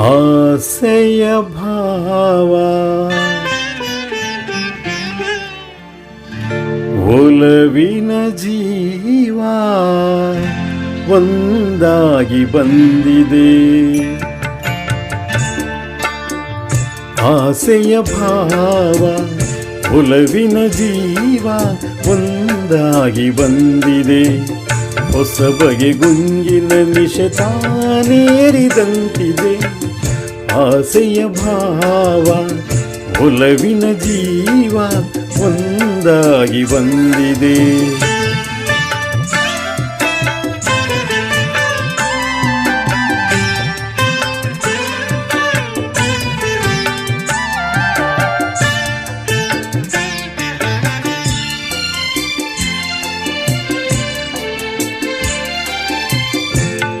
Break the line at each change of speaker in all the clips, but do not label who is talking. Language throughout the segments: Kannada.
ಆಸೆಯ ಭಾವ. ಒಲವಿನ ಜೀವ ಒಂದಾಗಿ ಬಂದಿದೆ. ಆಸೆಯ ಭಾವ, ಒಲವಿನ ಜೀವ ಒಂದಾಗಿ ಬಂದಿದೆ. ಹೊಸ ಬಗೆ ಗುಂಗಿನ ನಿಶತಾನೇರಿದಂತಿದೆ ಆಸೆಯ ಭಾವ ಒಲವಿನ ಜೀವ ಒಂದಾಗಿ ಬಂದಿದೆ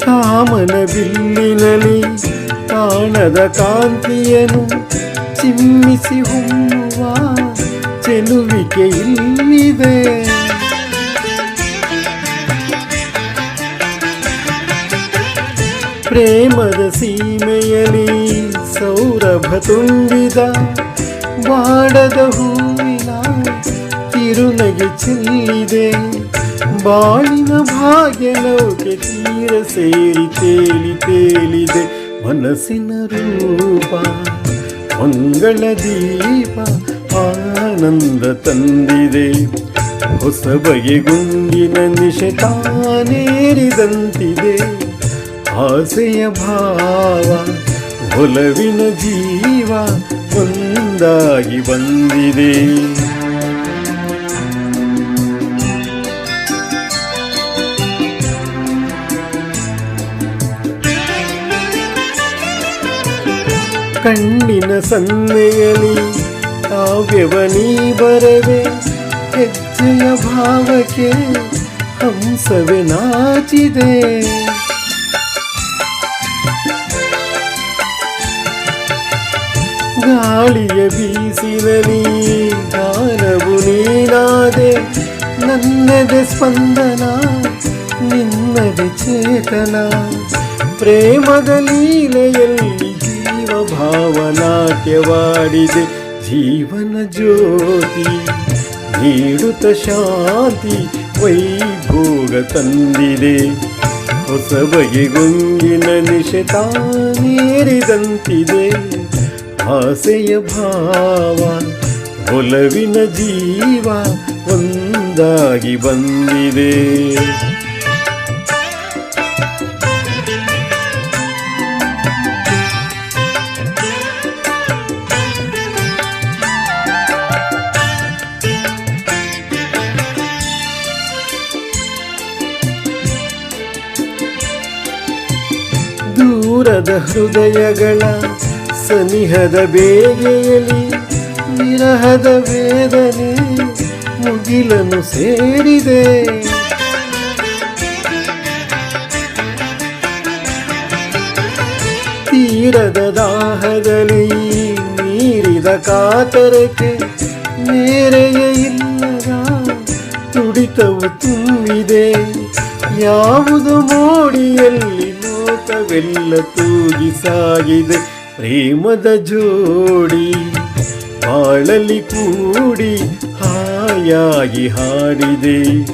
ಕಾಮನ ಕಾಣದ ಕಾಂತಿಯನು ಚಿಮ್ಮಿಸಿ ಹೊಮ್ಮುವ ಚೆಲುವಿಕೆ ಇಲ್ಲಿದೆ. ಪ್ರೇಮದ ಸೀಮೆಯಲ್ಲಿ ಸೌರಭ ತುಂಬಿದ ಬಾಡದ ಹೂವಿನ ತಿರುನಗೆ ಚೆಲ್ಲಿದೆ. ಬಾಳಿನ ಭಾಗ್ಯ ಲೋಕೆ ತೀರ ಸೇರಿ ತೇಲಿ ತೇಲಿದೆ. ಮನಸ್ಸಿನ ರೂಪ, ಮಂಗಳ ದೀಪ ಆನಂದ ತಂದಿದೆ. ಹೊಸ ಬಗೆ ಗುಂಗಿನ ನಿಶತಾನೇರಿದಂತಿದೆ ಆಸೆಯ ಭಾವ, ಒಲವಿನ ಜೀವ ಒಂದಾಗಿ ಬಂದಿದೆ. ಕಣ್ಣಿನ ಸನ್ನೆಯಲ್ಲಿ ಕಾವ್ಯವನೀ ಬರವೆ ಹೆಜ್ಜೆಯ ಭಾವಕ್ಕೆ ಹಂಸವೆ ನಾಚಿದೆ. ಗಾಳಿಯ ಬೀಸಿನಲ್ಲಿ ಗಾನವು ನೀನಾದೆ, ನನ್ನದೆ ಸ್ಪಂದನ, ನಿನ್ನದೆ ಚೇತನ. ಪ್ರೇಮದ ಲೀಲೆಯಲ್ಲಿ ಭಾವನಾಟ್ಯವಾಡಿದೆ ಜೀವನ ಜ್ಯೋತಿ ನೀಡುತ್ತ ಶಾಂತಿ ವೈಭೋಗ ತಂದಿದೆ. ಹೊಸ ಬಗೆಗೊಂಗಿನ ಗುಂಗಿನ ನಿಶತಾನೇರಿದಂತಿದೆ ಆಸೆಯ ಭಾವ, ಒಲವಿನ ಜೀವ ಒಂದಾಗಿ ಬಂದಿದೆ. ದೂರದ ಹೃದಯಗಳ ಸನಿಹದ ಬೇಗೆಯಲ್ಲಿ ವಿರಹದ ವೇದನೆ ಮುಗಿಲನ್ನು ಸೇರಿದೆ. ತೀರದ ದಾಹದಲ್ಲಿ ನೀರಿದ ಕಾತರಕ್ಕೆ ಮೇರೆಯೇ ಇಲ್ಲದ ತುಡಿತವು ತುಂಬಿದೆ. ಯಾವುದು ಮೋಡಿಯಲ್ಲಿ ಲೋಕವೆಲ್ಲ ತೂಗಿ ಸಾಗಿದೆ. ಪ್ರೇಮದ ಜೋಡಿ ಬಾಳಲಿ ಕೂಡಿ ಹಾಯಾಗಿ ಹಾಡಿದೆ.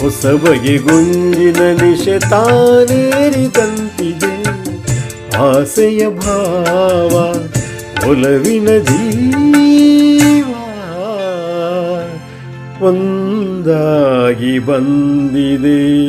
ಹೊಸ ಬಗೆ ಗುಂಜಿನ ನಿಶೆ ತಾನೇರಿದಂತಿದೆ ಆಸೆಯ ಭಾವ ಒಲವಿನ ಜೀವ ಒಂದಾಗಿ ಬಂದಿದೆ.